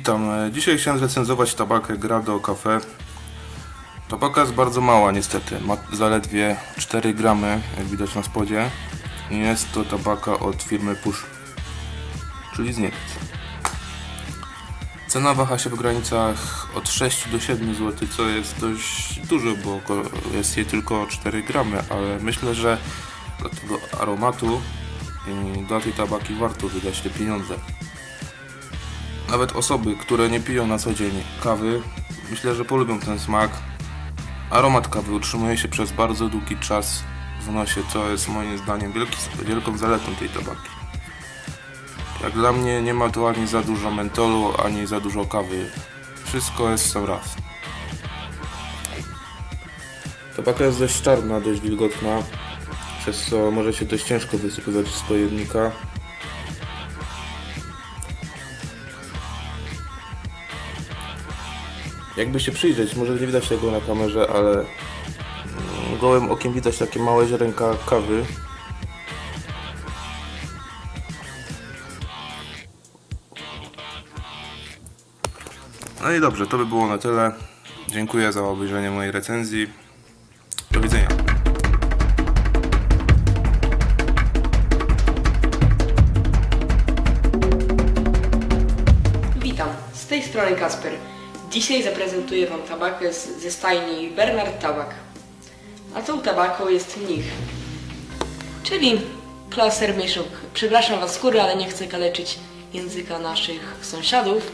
Witam. Dzisiaj chciałem zrecenzować tabakę Grado Cafe. Tabaka jest bardzo mała niestety. Ma zaledwie 4 gramy, jak widać na spodzie. Jest to tabaka od firmy Push, czyli z Niemiec. Cena waha się w granicach od 6 do 7 zł, co jest dość dużo, bo jest jej tylko 4 gramy, ale myślę, że dla tego aromatu dla tej tabaki warto wydać te pieniądze. Nawet osoby, które nie piją na co dzień kawy, myślę, że polubią ten smak. Aromat kawy utrzymuje się przez bardzo długi czas w nosie, co jest moim zdaniem wielką zaletą tej tabaki. Jak dla mnie nie ma tu ani za dużo mentolu, ani za dużo kawy. Wszystko jest w sam raz. Tabaka jest dość czarna, dość wilgotna, przez co może się dość ciężko wysypywać z pojemnika. Jakby się przyjrzeć, może nie widać tego na kamerze, ale gołym okiem widać takie małe ziarenka kawy. No i dobrze, to by było na tyle. Dziękuję za obejrzenie mojej recenzji. Do widzenia. Witam, z tej strony Kasper. Dzisiaj zaprezentuję Wam tabakę z, ze stajni Bernard Tabak. A tą tabaką jest mnich, czyli klaser mieszuk. Przepraszam Was z góry, ale nie chcę kaleczyć języka naszych sąsiadów,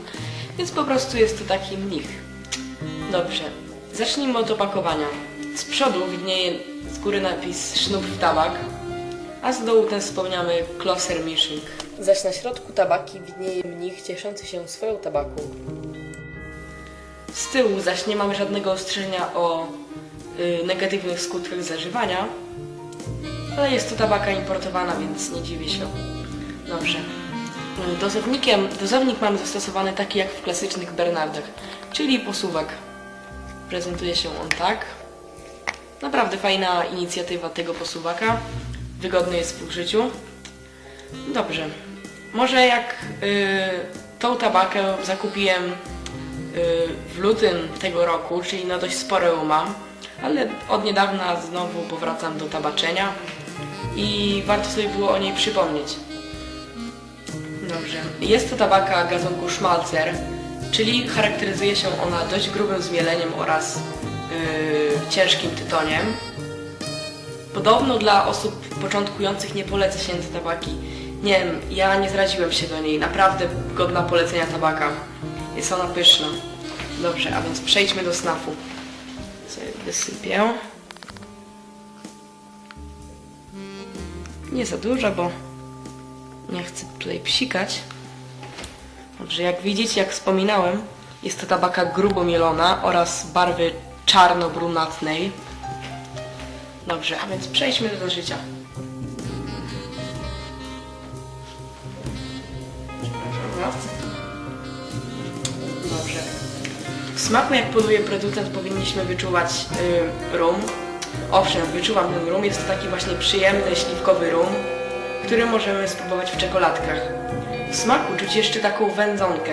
więc po prostu jest to taki mnich. Dobrze, zacznijmy od opakowania. Z przodu widnieje z góry napis Sznur w tabak, a z dołu ten wspomniany Kloser Mishing. Zaś na środku tabaki widnieje mnich cieszący się swoją tabaką. Z tyłu zaś nie mamy żadnego ostrzeżenia o y, negatywnych skutkach zażywania, ale jest to tabaka importowana, więc nie dziwię się. Dobrze. Y, Dozownikiem, dozownik mamy zastosowany taki jak w klasycznych Bernardach, czyli posuwak. Prezentuje się on tak. Naprawdę fajna inicjatywa tego posuwaka. Wygodny jest w użyciu. Dobrze. Może jak y, tą tabakę zakupiłem w lutym tego roku, czyli na dość spore mam, ale od niedawna znowu powracam do tabaczenia i warto sobie było o niej przypomnieć. Dobrze. Jest to tabaka gatunku szmalcer, czyli charakteryzuje się ona dość grubym zmieleniem oraz y, ciężkim tytoniem. Podobno dla osób początkujących nie poleca się te tabaki. Nie wiem, ja nie zraziłem się do niej. Naprawdę godna polecenia tabaka. Jest ona pyszna. Dobrze, a więc przejdźmy do snafu. Sobie wysypię. Nie za dużo, bo nie chcę tutaj psikać. Dobrze, jak widzicie, jak wspominałem, jest to tabaka grubo mielona oraz barwy czarno-brunatnej. Dobrze, a więc przejdźmy do życia. Smaku, jak poduje producent, powinniśmy wyczuwać y, rum. Owszem, wyczuwam ten rum. Jest to taki właśnie przyjemny, śliwkowy rum, który możemy spróbować w czekoladkach. W smaku czuć jeszcze taką wędzonkę.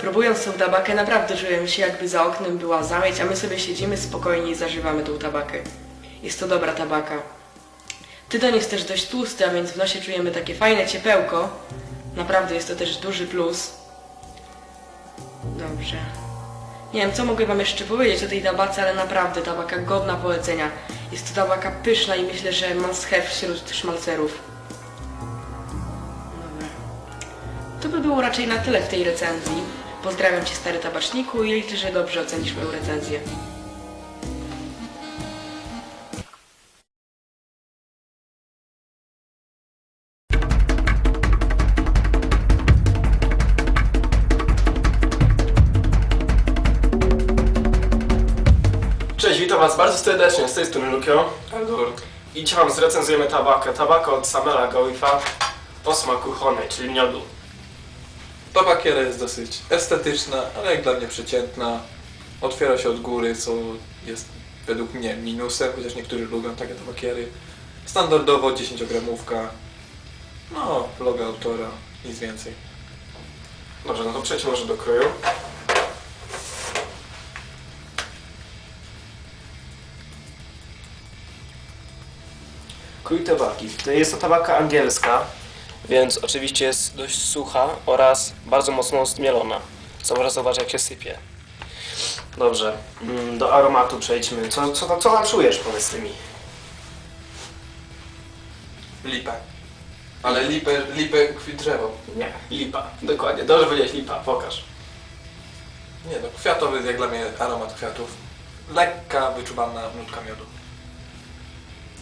Próbując tą tabakę, naprawdę czułem się jakby za oknem była zamieć, a my sobie siedzimy spokojnie i zażywamy tą tabakę. Jest to dobra tabaka. Tytoń jest też dość tłusty, a więc w nosie czujemy takie fajne ciepełko. Naprawdę jest to też duży plus. Dobrze. Nie wiem, co mogę wam jeszcze powiedzieć o tej tabace, ale naprawdę tabaka godna polecenia. Jest to tabaka pyszna i myślę, że must have wśród szmalcerów. Dobra. To by było raczej na tyle w tej recenzji. Pozdrawiam Cię stary tabaczniku i liczę, że dobrze ocenisz moją recenzję. Was serdecznie, z tej strony Lukio. I dzisiaj wam zrecenzujemy tabakę. Tabaka od Samela Gawifa o smaku honey, czyli miodu. Tabakiera jest dosyć estetyczna, ale jak dla mnie przeciętna. Otwiera się od góry, co jest według mnie minusem, chociaż niektórzy lubią takie tabakiery. Standardowo 10 gramówka. No, logo autora, nic więcej. Dobrze, no to przejdźmy może do kroju. Krój tabaki. To jest to tabaka angielska, więc oczywiście jest dość sucha oraz bardzo mocno zmielona. Co można zobaczyć jak się sypie. Dobrze, mm, do aromatu przejdźmy. Co, co, co tam czujesz, powiedz mi? Lipę. Ale lipę, lipę kwi drzewo. Nie, lipa. Dokładnie, dobrze powiedziałeś lipa, pokaż. Nie no, kwiatowy jak dla mnie aromat kwiatów. Lekka, wyczuwalna nutka miodu.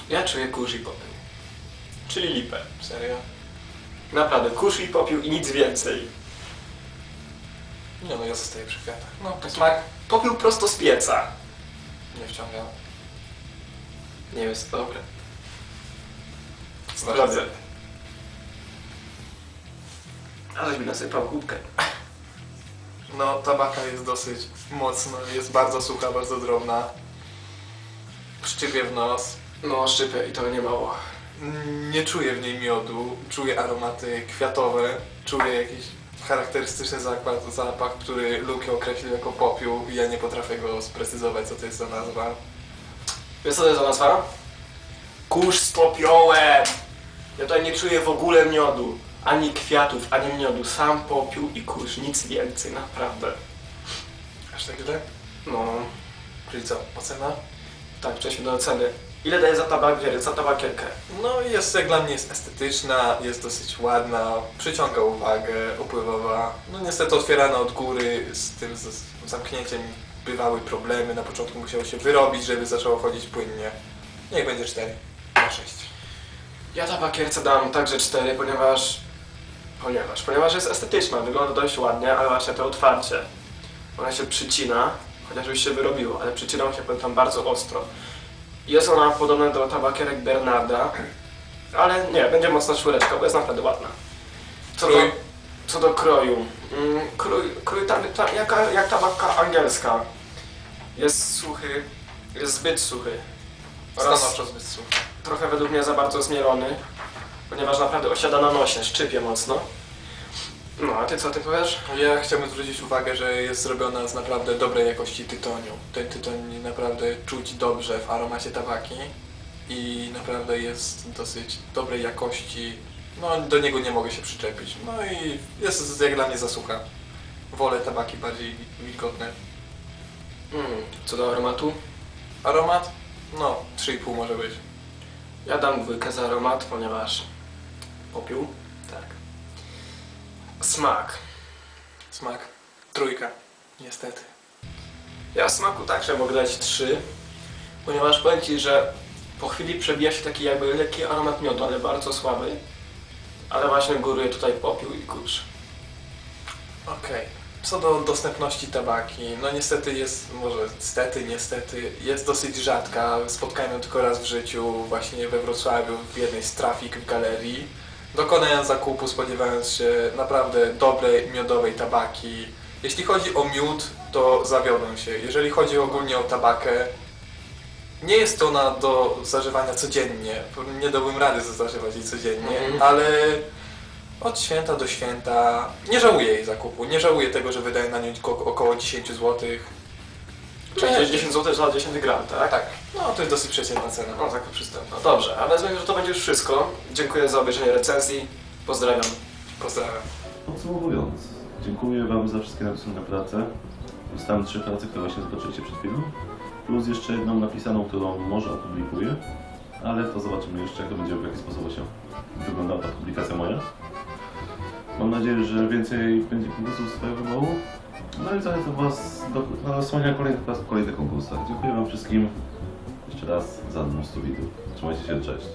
Ja czuję kurz i popiół. Czyli lipę. Serio? Naprawdę, kurz i popiół i nic więcej. Nie no, ja zostaję przy kwiatach. No, smak Popiół prosto z pieca. nie wciągał. Nie jest dobre. Sprawdzę. Aleś mi nasypał kubkę. No, tabaka jest dosyć mocna, jest bardzo sucha, bardzo drobna. Szczypie w nos. No, szczypę i to nie mało. Nie czuję w niej miodu, czuję aromaty kwiatowe, czuję jakiś charakterystyczny zapach, zapach który Luke określił jako popiół i ja nie potrafię go sprecyzować, co to jest za nazwa. Wiesz co to jest za nazwa? Kurz z popiołem! Ja tutaj nie czuję w ogóle miodu. Ani kwiatów, ani miodu. Sam popiół i kurz, nic więcej, naprawdę. Aż tak źle? No, Czyli co, ocena? tak, przejdźmy do oceny. Ile daje za tabakierę, za tabakierkę? No jest jak dla mnie jest estetyczna, jest dosyć ładna, przyciąga uwagę, upływowa. No niestety otwierana od góry, z tym z zamknięciem bywały problemy. Na początku musiało się wyrobić, żeby zaczęło chodzić płynnie. Niech będzie 4 na 6. Ja tabakierce dam także 4, ponieważ... Ponieważ, ponieważ jest estetyczna, wygląda dość ładnie, ale właśnie to otwarcie. Ona się przycina, chociaż już się wyrobiło, ale przycinał się tam bardzo ostro. Jest ona podobna do tabakierek Bernarda, ale nie, będzie mocna czwóreczka, bo jest naprawdę ładna. Co do, Krój? co do kroju. Mm, krój, krój tam, tam, jaka, jak tabaka angielska. Jest suchy, jest zbyt suchy. Oraz Stanowczo zbyt suchy. trochę według mnie za bardzo zmielony, ponieważ naprawdę osiada na nosie, szczypie mocno. No, a ty co ty powiesz? Ja chciałbym zwrócić uwagę, że jest zrobiona z naprawdę dobrej jakości tytoniu. Ten tytoń naprawdę czuć dobrze w aromacie tabaki i naprawdę jest dosyć dobrej jakości. No do niego nie mogę się przyczepić. No i jest jak dla mnie zasłucha. Wolę tabaki bardziej wilgotne. Mm, co do aromatu? Aromat? No, 3,5 może być. Ja dam dwójkę za aromat, ponieważ popiół. Smak. Smak? Trójka. Niestety. Ja smaku także mogę dać trzy, ponieważ powiem Ci, że po chwili przebija się taki jakby lekki aromat miodu, ale bardzo słaby. Ale właśnie góruje tutaj popiół i kurz. Okej. Co do dostępności tabaki, no niestety jest, może stety, niestety, jest dosyć rzadka. Spotkałem ją tylko raz w życiu, właśnie we Wrocławiu, w jednej z trafik w galerii. Dokonałem zakupu spodziewając się naprawdę dobrej, miodowej tabaki. Jeśli chodzi o miód, to zawiodłem się. Jeżeli chodzi ogólnie o tabakę, nie jest ona do zażywania codziennie. Nie dałbym rady zażywać jej codziennie, Mhm. ale od święta do święta nie żałuję jej zakupu. Nie żałuję tego, że wydaję na nią ko- około 10 zł. Czyli 10 zł za 10 gram, tak? Tak, no to jest dosyć przeciętna cena. No, taka przystępna. Dobrze, a wezmę, że to będzie już wszystko. Dziękuję za obejrzenie recenzji. Pozdrawiam. Pozdrawiam. Podsumowując, dziękuję Wam za wszystkie napisane prace. Dostałem trzy prace, które właśnie zobaczyliście przed chwilą. Plus jeszcze jedną napisaną, którą może opublikuję. Ale to zobaczymy jeszcze, jak to będzie, w jaki sposób się wyglądała ta publikacja moja. Mam nadzieję, że więcej będzie konkursów swojego wyboru. No i zachęcam Was do na słuchania kolejnych w kolejnych konkursach. Dziękuję Wam wszystkim jeszcze raz za mnóstwo widzów. Trzymajcie się, cześć.